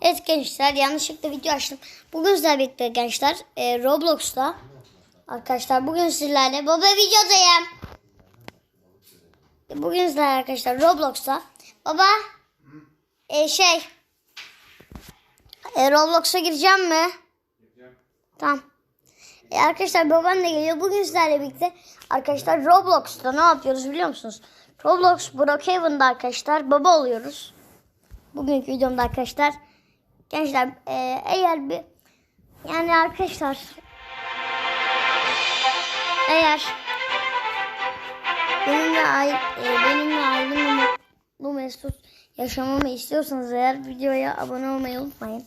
Evet gençler yanlışlıkla video açtım. Bugün sizlerle birlikte gençler e, Roblox'ta arkadaşlar bugün sizlerle baba videodayım. Bugün sizlerle arkadaşlar Roblox'ta baba e, şey e, Roblox'a gireceğim mi? Tamam. E, arkadaşlar baban da geliyor. Bugün sizlerle birlikte arkadaşlar Roblox'ta ne yapıyoruz biliyor musunuz? Roblox Brookhaven'da arkadaşlar baba oluyoruz. Bugünkü videomda arkadaşlar gençler e, eğer bir yani arkadaşlar eğer benimle e, benimle ailemle mutlu mesut yaşamamı istiyorsanız eğer videoya abone olmayı unutmayın.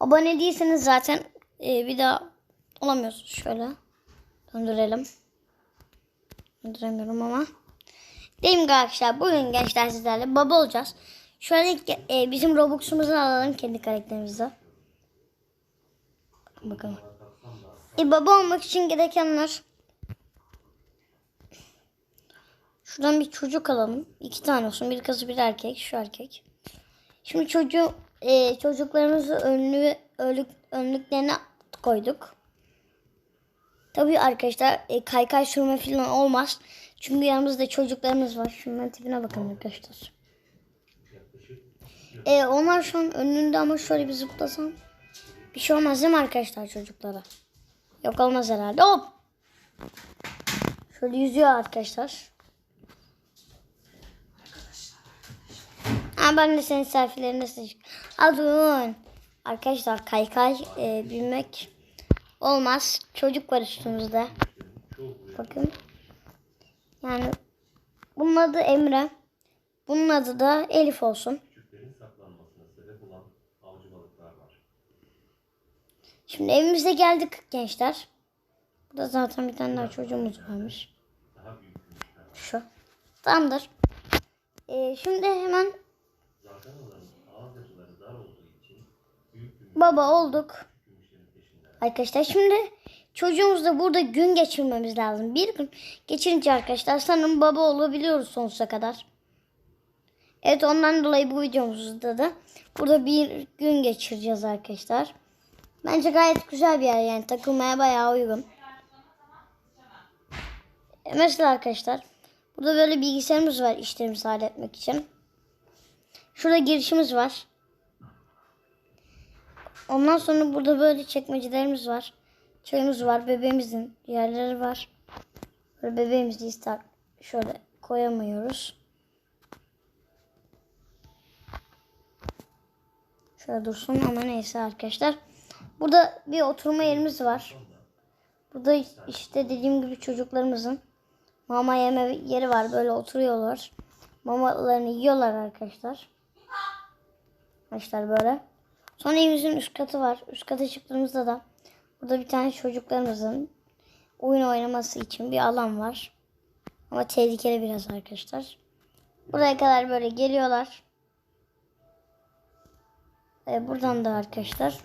Abone değilseniz zaten e, bir daha olamıyorsunuz. Şöyle döndürelim. Döndüremiyorum ama. Değil mi arkadaşlar? Bugün gençler sizlerle baba olacağız. Şöyle e, bizim Robux'umuzu alalım kendi karakterimize. Bakalım. E, baba olmak için gerekenler. Şuradan bir çocuk alalım. İki tane olsun. Bir kız bir erkek. Şu erkek. Şimdi çocuğu e, çocuklarımızı önlü, önlük, önlüklerine koyduk. Tabii arkadaşlar e, kaykay sürme falan olmaz. Çünkü yanımızda çocuklarımız var. Şunların tipine bakın arkadaşlar. E, onlar şu an önünde ama şöyle bir zıplasam. Bir şey olmaz değil mi arkadaşlar çocuklara? Yok olmaz herhalde. Hop. Şöyle yüzüyor arkadaşlar. Ha, ben de senin selfie'lerine seçtim. Adun. Arkadaşlar kaykay e, binmek olmaz. Çocuk var üstümüzde. Bakın. Yani bunun adı Emre. Bunun adı da Elif olsun. Şimdi evimize geldik gençler. Burada zaten bir tane daha çocuğumuz varmış. Şu. Tamamdır. Ee, şimdi hemen baba olduk. Arkadaşlar şimdi çocuğumuzla burada gün geçirmemiz lazım. Bir gün geçirince arkadaşlar sanırım baba olabiliyoruz sonsuza kadar. Evet ondan dolayı bu videomuzda da burada bir gün geçireceğiz arkadaşlar. Bence gayet güzel bir yer yani takılmaya bayağı uygun. E, Mesela arkadaşlar burada böyle bilgisayarımız var işlerimizi halletmek için. Şurada girişimiz var. Ondan sonra burada böyle çekmecelerimiz var. Çayımız var. Bebeğimizin yerleri var. Böyle bebeğimizi ister şöyle koyamıyoruz. Şöyle dursun ama neyse arkadaşlar. Burada bir oturma yerimiz var. Burada işte dediğim gibi çocuklarımızın mama yeme yeri var. Böyle oturuyorlar. Mamalarını yiyorlar arkadaşlar. Arkadaşlar böyle. Sonra evimizin üst katı var. Üst kata çıktığımızda da burada bir tane çocuklarımızın oyun oynaması için bir alan var. Ama tehlikeli biraz arkadaşlar. Buraya kadar böyle geliyorlar. Ee, buradan da arkadaşlar.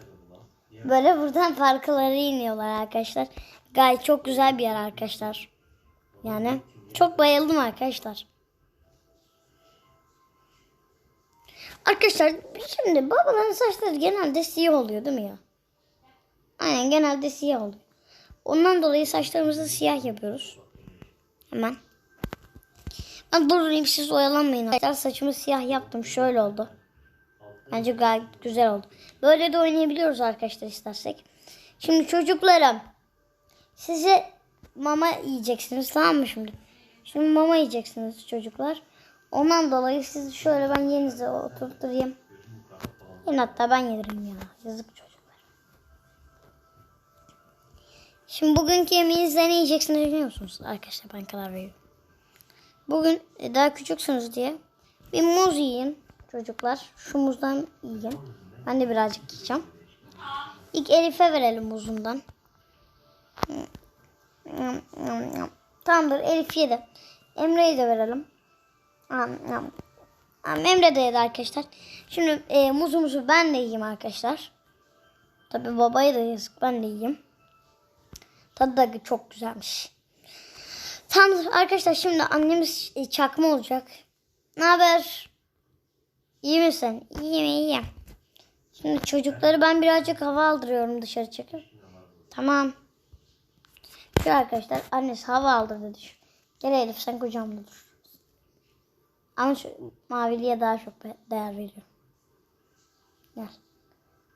Böyle buradan parkılara iniyorlar arkadaşlar. Gayet çok güzel bir yer arkadaşlar. Yani çok bayıldım arkadaşlar. Arkadaşlar şimdi babaların saçları genelde siyah oluyor değil mi ya? Aynen genelde siyah oluyor. Ondan dolayı saçlarımızı siyah yapıyoruz. Hemen. Ben durayım siz oyalanmayın. Arkadaşlar saçımı siyah yaptım. Şöyle oldu. Bence gayet güzel oldu. Böyle de oynayabiliyoruz arkadaşlar istersek. Şimdi çocuklarım. Size mama yiyeceksiniz tamam mı şimdi? Şimdi mama yiyeceksiniz çocuklar. Ondan dolayı sizi şöyle ben yerinize oturtturayım. Yine hatta ben yedireyim ya. Yazık çocuklar. Şimdi bugünkü yemeğinizde ne yiyeceksiniz biliyor musunuz? Arkadaşlar ben karar veriyorum. Bugün e, daha küçüksünüz diye bir muz yiyin çocuklar. Şu muzdan yiyin. Ben de birazcık yiyeceğim. İlk Elif'e verelim muzundan. Tamamdır Elif yedi. Emre'ye de verelim. Emre de yedi arkadaşlar. Şimdi e, muzumuzu ben de yiyeyim arkadaşlar. Tabi babaya da yazık ben de yiyeyim. Tadı da çok güzelmiş. Tamamdır arkadaşlar şimdi annemiz çakma olacak. Ne haber? İyi misin? İyiyim iyiyim. Şimdi çocukları ben birazcık hava aldırıyorum dışarı çıkıp. Tamam. Şu arkadaşlar annesi hava aldırdı düşün. Gel Elif sen kucağımda dur. Ama şu maviliye daha çok değer veriyorum. Gel.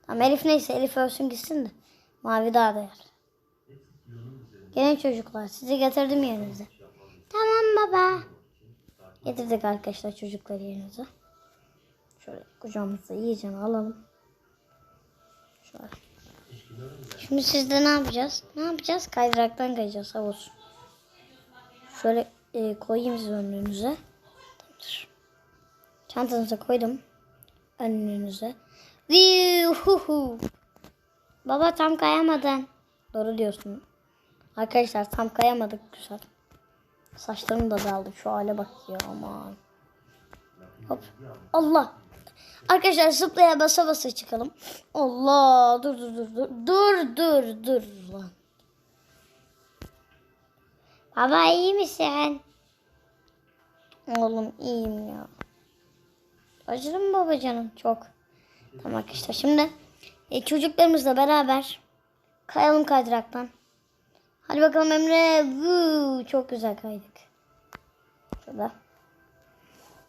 Tamam Elif neyse Elif ölsün gitsin de. Mavi daha değer. Gelin çocuklar sizi getirdim yerinize. Tamam baba. Getirdik arkadaşlar çocukları yerinize. Şöyle kucağımıza iyice alalım. Şöyle. Şimdi sizde ne yapacağız? Ne yapacağız? Kaydıraktan kayacağız havuz. Şöyle e, koyayım size önünüze. Tamamdır. Çantanıza koydum. Önünüze. Viuhuhu. Baba tam kayamadın. Doğru diyorsun. Arkadaşlar tam kayamadık güzel. Saçlarım da daldı. Şu hale bak ya aman. Hop. Allah. Arkadaşlar zıplaya basa basa çıkalım. Allah. Dur dur dur dur. Dur dur dur lan. Baba iyi misin? Oğlum iyiyim ya. Acıdı mı baba canım? Çok. Tamam arkadaşlar şimdi e, çocuklarımızla beraber kayalım kaydıraktan. Hadi bakalım Emre. Vuu, çok güzel kaydık. Şurada.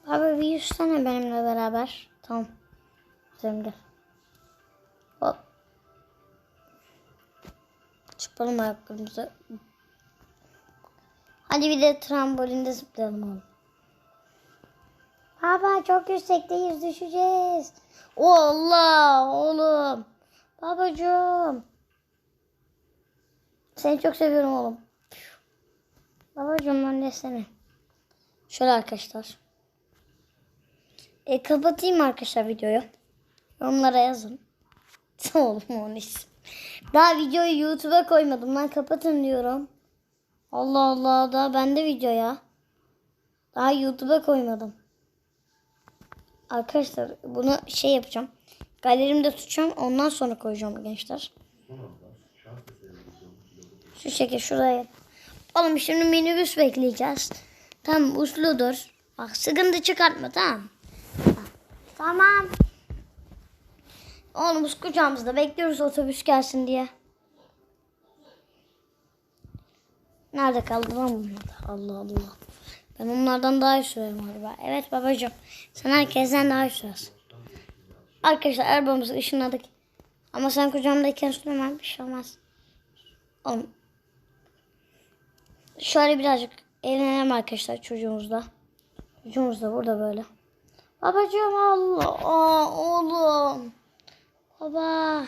Abi bir yüzsene benimle beraber. Tamam. Güzel gel. Hop. Çıkalım ayaklarımızı. Hadi bir de trambolinde zıplayalım oğlum. Baba çok yüksekteyiz düşeceğiz. Allah oğlum. Babacığım. Seni çok seviyorum oğlum. Babacığım ben de seni. Şöyle arkadaşlar. E, kapatayım arkadaşlar videoyu. Yorumlara yazın. Oğlum onun için. Daha videoyu YouTube'a koymadım. Lan kapatın diyorum. Allah Allah daha bende video ya. Daha YouTube'a koymadım. Arkadaşlar bunu şey yapacağım. Galerimde tutacağım. Ondan sonra koyacağım gençler. Şu şekil şuraya. Oğlum şimdi minibüs bekleyeceğiz. Tamam usludur. Bak sıkıntı çıkartma tamam. Tamam. Oğlum biz kucağımızda bekliyoruz otobüs gelsin diye. Nerede kaldı lan bunlar? Allah Allah. Ben onlardan daha iyi sürerim galiba. Evet babacığım. Sen herkesten daha iyi sürersin. Arkadaşlar arabamızı ışınladık. Ama sen kucağımdayken süremem bir şey olmaz. Oğlum. Şöyle birazcık eğlenelim arkadaşlar çocuğumuzla. Çocuğumuz da burada böyle. Babacığım Allah. Oğlum. Baba.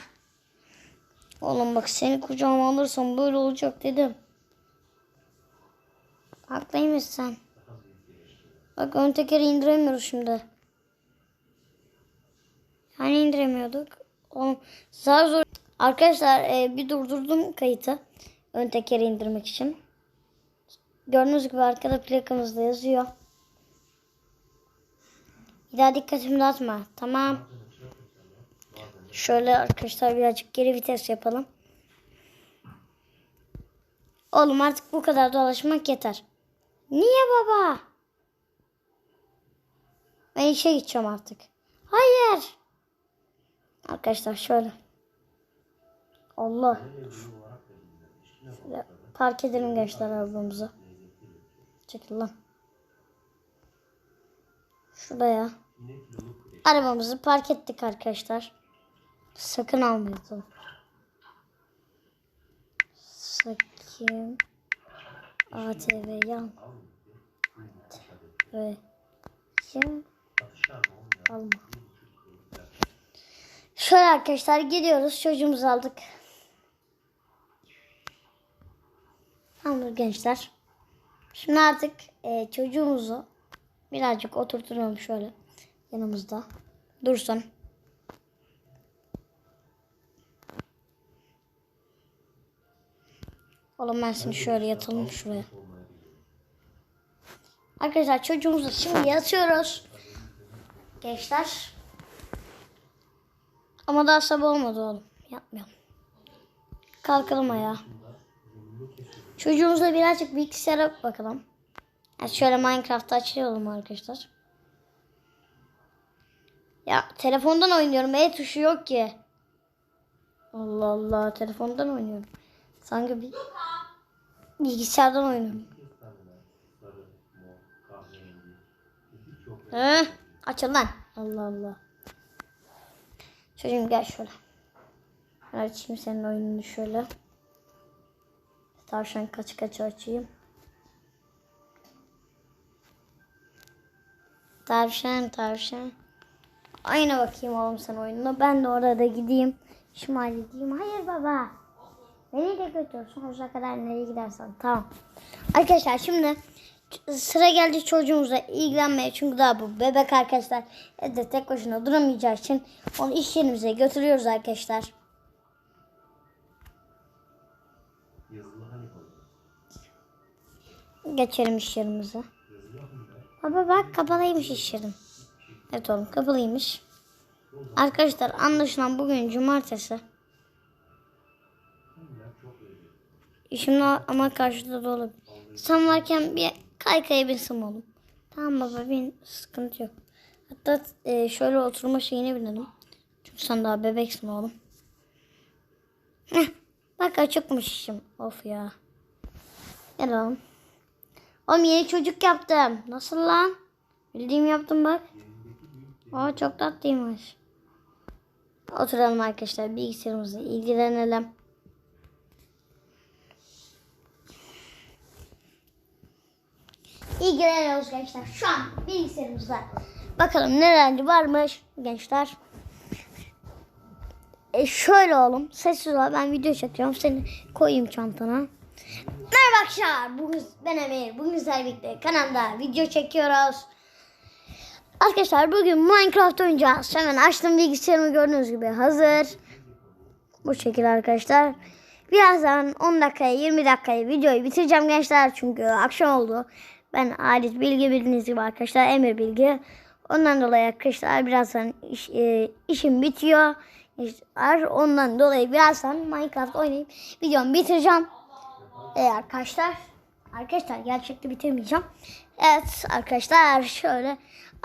Oğlum bak seni kucağıma alırsam böyle olacak dedim. Haklıymışsın sen. Bak ön tekeri indiremiyoruz şimdi. Hani indiremiyorduk. Oğlum zar zor. Arkadaşlar e, bir durdurdum kayıtı. Ön tekeri indirmek için. Gördüğünüz gibi arkada plakamızda yazıyor. Bir daha dikkatimi dağıtma. Tamam. Şöyle arkadaşlar birazcık geri vites yapalım. Oğlum artık bu kadar dolaşmak yeter. Niye baba? Ben işe gideceğim artık. Hayır. Arkadaşlar şöyle. Allah. Şöyle park edelim gençler arabamızı. Çekil lan. Şuraya. Arabamızı park ettik arkadaşlar. Sakın almayın. Sakın. ATV yan. Ve yan. Alma. Şöyle arkadaşlar gidiyoruz. Çocuğumuzu aldık. Tamamdır gençler. Şimdi artık e, çocuğumuzu birazcık oturturalım şöyle yanımızda. Dursun. Oğlum ben seni şöyle yatalım şuraya. Arkadaşlar çocuğumuzu şimdi yatıyoruz. Gençler. Ama daha sabah olmadı oğlum. Yapmayalım. Kalkalım ayağa. Çocuğumuzla birazcık bilgisayara bakalım. Yani şöyle Minecraft'ta açıyorum arkadaşlar. Ya telefondan oynuyorum. E tuşu yok ki. Allah Allah telefondan oynuyorum. Sanki bir bilgisayardan oynuyorum. Hı? Açıl lan. Allah Allah. Çocuğum gel şöyle. Ben açayım senin oyununu şöyle. Tavşan kaç kaç açayım. Tavşan tavşan. Ayna bakayım oğlum sen oyununa. Ben de orada gideyim. Şimal gideyim. Hayır baba. Beni de götür. Sonsuza kadar nereye gidersen. Tamam. Arkadaşlar şimdi sıra geldi çocuğumuza ilgilenmeye. Çünkü daha bu bebek arkadaşlar. Evde tek başına duramayacağı için onu iş yerimize götürüyoruz arkadaşlar. Geçelim iş yerimize. Baba bak kapalıymış iş yerim. Evet oğlum kapalıymış. Arkadaşlar anlaşılan bugün cumartesi. haniler çok öyle. İşim ama karşıda dolu. Sen varken bir kaykaya binsin oğlum. Tamam baba bin sıkıntı yok. Hatta e, şöyle oturma şeyine binelim. Çünkü sen daha bebeksin oğlum. Heh, bak açıkmış işim. Of ya. Gel oğlum. Oğlum yeni çocuk yaptım. Nasıl lan? Bildiğim yaptım bak. Aa çok tatlıymış. Oturalım arkadaşlar bilgisayarımızla ilgilenelim. İlgileniyoruz gençler. Şu an bilgisayarımızda. Bakalım neler varmış gençler. E şöyle oğlum. Sessiz ol. Ben video çekiyorum. Seni koyayım çantana. Merhaba arkadaşlar. Bugün ben Emir. Bugün sizlerle birlikte kanalda video çekiyoruz. Arkadaşlar bugün Minecraft oynayacağız. Hemen açtım bilgisayarımı gördüğünüz gibi hazır. Bu şekilde arkadaşlar. Birazdan 10 dakikaya 20 dakikaya videoyu bitireceğim gençler. Çünkü akşam oldu. Ben Halit Bilgi bildiğiniz gibi arkadaşlar Emir Bilgi. Ondan dolayı arkadaşlar birazdan iş, e, işim bitiyor. Gençler, Ondan dolayı birazdan Minecraft oynayıp videomu bitireceğim. E, arkadaşlar arkadaşlar gerçekte bitirmeyeceğim. Evet arkadaşlar şöyle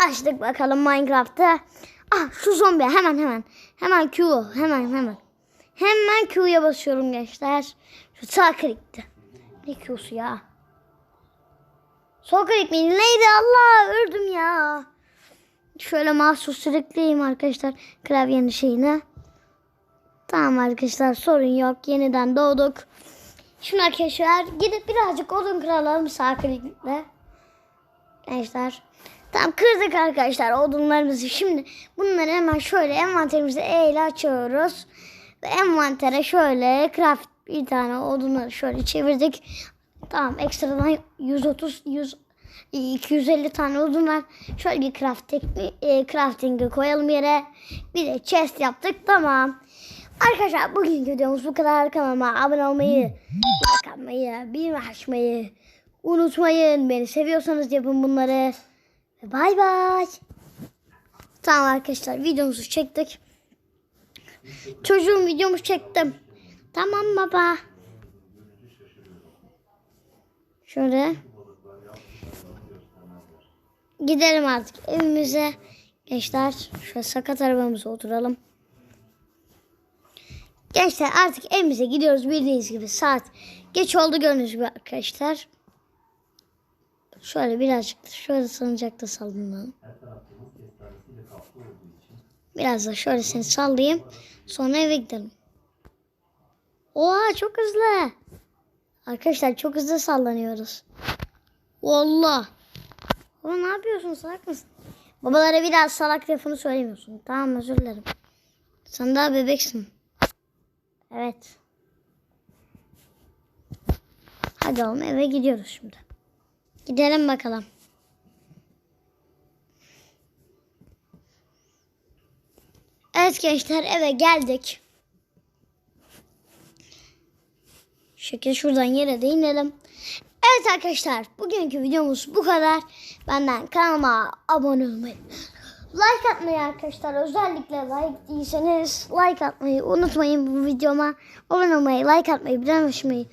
açtık bakalım Minecraft'ta. Ah şu zombi hemen hemen. Hemen Q hemen hemen. Hemen Q'ya basıyorum gençler. Şu sağ klikti. Ne Q'su ya? Sol klik mi? Neydi Allah öldüm ya. Şöyle mahsus sürükleyeyim arkadaşlar klavyenin şeyine. Tamam arkadaşlar sorun yok. Yeniden doğduk. Şimdi arkadaşlar gidip birazcık odun kıralım sağ klikle. Gençler. Tamam kırdık arkadaşlar odunlarımızı. Şimdi bunları hemen şöyle envanterimize E ile açıyoruz. Ve envantere şöyle craft bir tane odunları şöyle çevirdik. Tamam ekstradan 130 100 250 tane odun var. Şöyle bir crafting, e, crafting'i koyalım yere. Bir de chest yaptık. Tamam. Arkadaşlar bugünkü videomuz bu kadar. Kanalıma abone olmayı, like atmayı, bildirim açmayı unutmayın. Beni seviyorsanız yapın bunları. Bay bay. Tamam arkadaşlar videomuzu çektik. Çocuğum videomu çektim. Tamam baba. Şöyle. Gidelim artık evimize. Gençler şöyle sakat arabamıza oturalım. Gençler artık evimize gidiyoruz bildiğiniz gibi saat geç oldu gördüğünüz gibi arkadaşlar. Şöyle birazcık da şöyle salıncakta sallanalım. Biraz da şöyle seni sallayayım. Sonra eve gidelim. Oha çok hızlı. Arkadaşlar çok hızlı sallanıyoruz. Valla. Baba ne yapıyorsun salak mısın? Babalara biraz salak lafını söylemiyorsun. Tamam özür dilerim. Sen daha bebeksin. Evet. Hadi oğlum eve gidiyoruz şimdi. Gidelim bakalım. Evet gençler eve geldik. Şekil şuradan yere de inelim. Evet arkadaşlar bugünkü videomuz bu kadar. Benden kanalıma abone olmayı, like atmayı arkadaşlar özellikle like değilseniz like atmayı unutmayın bu videoma. Abone olmayı, like atmayı, açmayı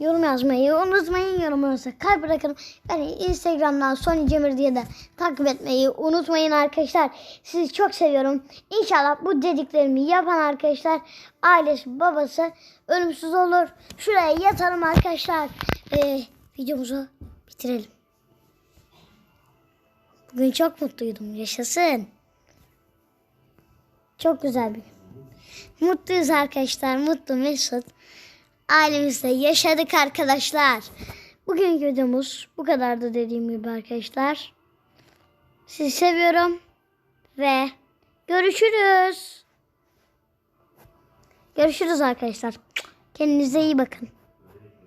yorum yazmayı unutmayın. Yorumunuza kalp bırakın. Beni Instagram'dan Sony Cemir diye de takip etmeyi unutmayın arkadaşlar. Sizi çok seviyorum. İnşallah bu dediklerimi yapan arkadaşlar ailesi babası ölümsüz olur. Şuraya yatalım arkadaşlar. Ve videomuzu bitirelim. Bugün çok mutluydum. Yaşasın. Çok güzel bir gün. Mutluyuz arkadaşlar. Mutlu Mesut. Ailemizde yaşadık arkadaşlar. Bugünkü videomuz bu kadardı dediğim gibi arkadaşlar. Sizi seviyorum. Ve görüşürüz. Görüşürüz arkadaşlar. Kendinize iyi bakın.